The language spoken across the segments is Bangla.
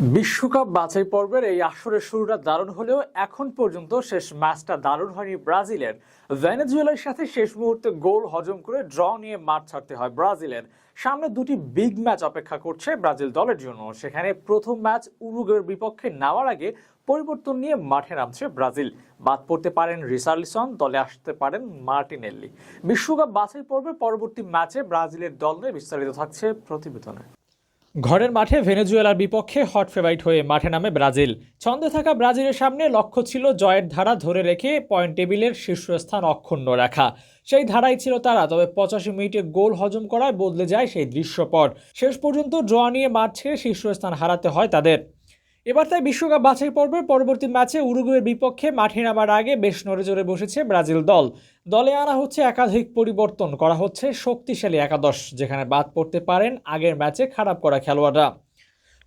বিশ্বকাপ বাছাই পর্বের এই আসরের শুরুটা দারুণ হলেও এখন পর্যন্ত শেষ ম্যাচটা দারুণ হয়নি ব্রাজিলের। ভেনেজুয়েলার সাথে শেষ মুহূর্তে গোল হজম করে ড্র নিয়ে মাঠ ছাড়তে হয় ব্রাজিলের। সামনে দুটি বিগ ম্যাচ অপেক্ষা করছে ব্রাজিল দলের জন্য। সেখানে প্রথম ম্যাচ উরুগের বিপক্ষে নেওয়ার আগে পরিবর্তন নিয়ে মাঠে নামছে ব্রাজিল। বাদ পড়তে পারেন রিসার্লিসন, দলে আসতে পারেন মার্টিনেল্লি। বিশ্বকাপ বাছাই পর্বে পরবর্তী ম্যাচে ব্রাজিলের দল নিয়ে বিস্তারিত থাকছে প্রতিবেদনে। ঘরের মাঠে ভেনেজুয়েলার বিপক্ষে হট ফেভারিট হয়ে মাঠে নামে ব্রাজিল। ছন্দে থাকা ব্রাজিলের সামনে লক্ষ্য ছিল জয়ের ধারা ধরে রেখে পয়েন্ট টেবিলের শীর্ষস্থান অক্ষুণ্ণ রাখা। সেই ধারাই ছিল তারা, তবে পঁচাশি মিনিটে গোল হজম করায় বদলে যায় সেই দৃশ্যপট। শেষ পর্যন্ত ড্র নিয়ে মাঠ ছেড়ে শীর্ষস্থান হারাতে হয় তাদের। এবার তাই বিশ্বকাপ বাছাই পর্বের পরবর্তী ম্যাচে উরুগুয়ের বিপক্ষে মাঠে নামার আগে বেশ নড়েচড়ে বসেছে ব্রাজিল দল। দলে আনা হচ্ছে একাধিক পরিবর্তন, করা হচ্ছে শক্তিশালী একাদশ, যেখানে বাদ পড়তে পারেন আগের ম্যাচে খারাপ করা খেলোয়াড়রা।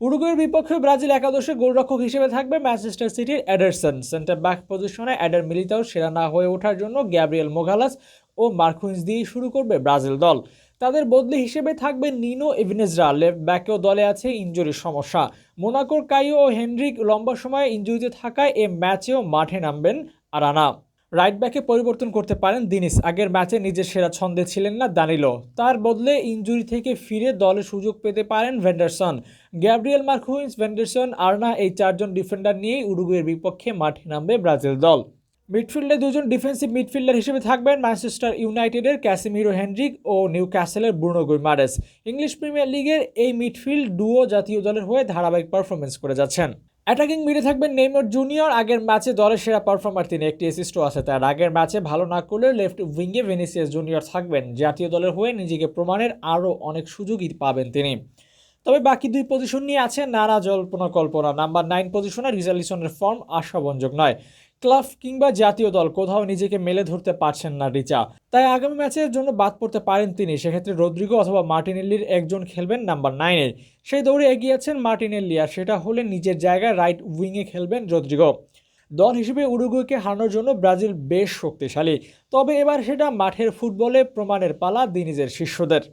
উরুগুয়ের বিপক্ষে ব্রাজিল একাদশে গোলরক্ষক হিসেবে থাকবে ম্যানচেস্টার সিটির অ্যাডারসন। সেন্টার ব্যাক পজিশনে অ্যাডার মিলিতাও সেরা না হয়ে ওঠার জন্য গ্যাব্রিয়েল মোগালাস ও মার্কুইন্স দিয়েই শুরু করবে ব্রাজিল দল। তাদের বদলি হিসেবে থাকবে নিনো এভিনেজরা। লেফট ব্যাকেও দলে আছে ইঞ্জুরির সমস্যা। মোনাকোর কাইও ও হেনরিক লম্বা সময়ে ইঞ্জুরিতে থাকায় এ ম্যাচেও মাঠে নামবেন আরানা। রাইট ব্যাকে পরিবর্তন করতে পারেন দিনিস। আগের ম্যাচে নিজের সেরা ছন্দে ছিলেন না দানিলো। তার বদলে ইঞ্জুরি থেকে ফিরে দলে সুযোগ পেতে পারেন Vanderson Gabriel Marquinhos Vanderson Arana এই চারজন ডিফেন্ডার নিয়েই উরুগুয়ের বিপক্ষে মাঠে নামবে ব্রাজিল দল। মিডফিল্ডে দুজন ডিফেন্সিভ মিডফিল্ডার হিসেবে থাকবেন ম্যানচেস্টার ইউনাইটেডের ক্যাসিমিরো হেনরিক ও নিউ ক্যাসেলের ব্রুনো গুইমারেস। ইংলিশ প্রিমিয়ার লিগের এই মিডফিল্ড ডুও জাতীয় দলের হয়ে ধারাবাহিক পারফরমেন্স করে যাচ্ছেন। অ্যাটাকিং মিডে থাকবেন নেইমার জুনিয়র। আগের ম্যাচে দলের সেরা পারফর্মার তিনি, একটি অ্যাসিস্টও আছে তার। আগের ম্যাচে ভালো না করলে লেফট উইঙ্গে ভেনিসিয়াস জুনিয়র থাকবেন। জাতীয় দলের হয়ে নিজেকে প্রমাণের আরও অনেক সুযোগই পাবেন তিনি। তবে বাকি দুই পজিশন নিয়ে আছে নানা জল্পনা কল্পনা। নাম্বার নাইন পজিশনে রিজালিসনের ফর্ম আশাবঞ্জক নয়। ক্লাব কিংবা জাতীয় দল কোথাও নিজেকে মেলে ধরতে পারছেন না রিচা। তাই আগামী ম্যাচের জন্য বাদ পড়তে পারেন তিনি। সেক্ষেত্রে রদ্রিগো অথবা মার্টিনেল্লির একজন খেলবেন নাম্বার নাইনে। সেই দৌড়ে এগিয়ে আছেন মার্টিনেল্লি আর সেটা হলে নিজের জায়গায় রাইট উইংয়ে খেলবেন রদ্রিগো। দল হিসেবে উরুগুয়েকে হারানোর জন্য ব্রাজিল বেশ শক্তিশালী। তবে এবার সেটা মাঠের ফুটবলে প্রমাণের পালা দিনিজের শিষ্যদের।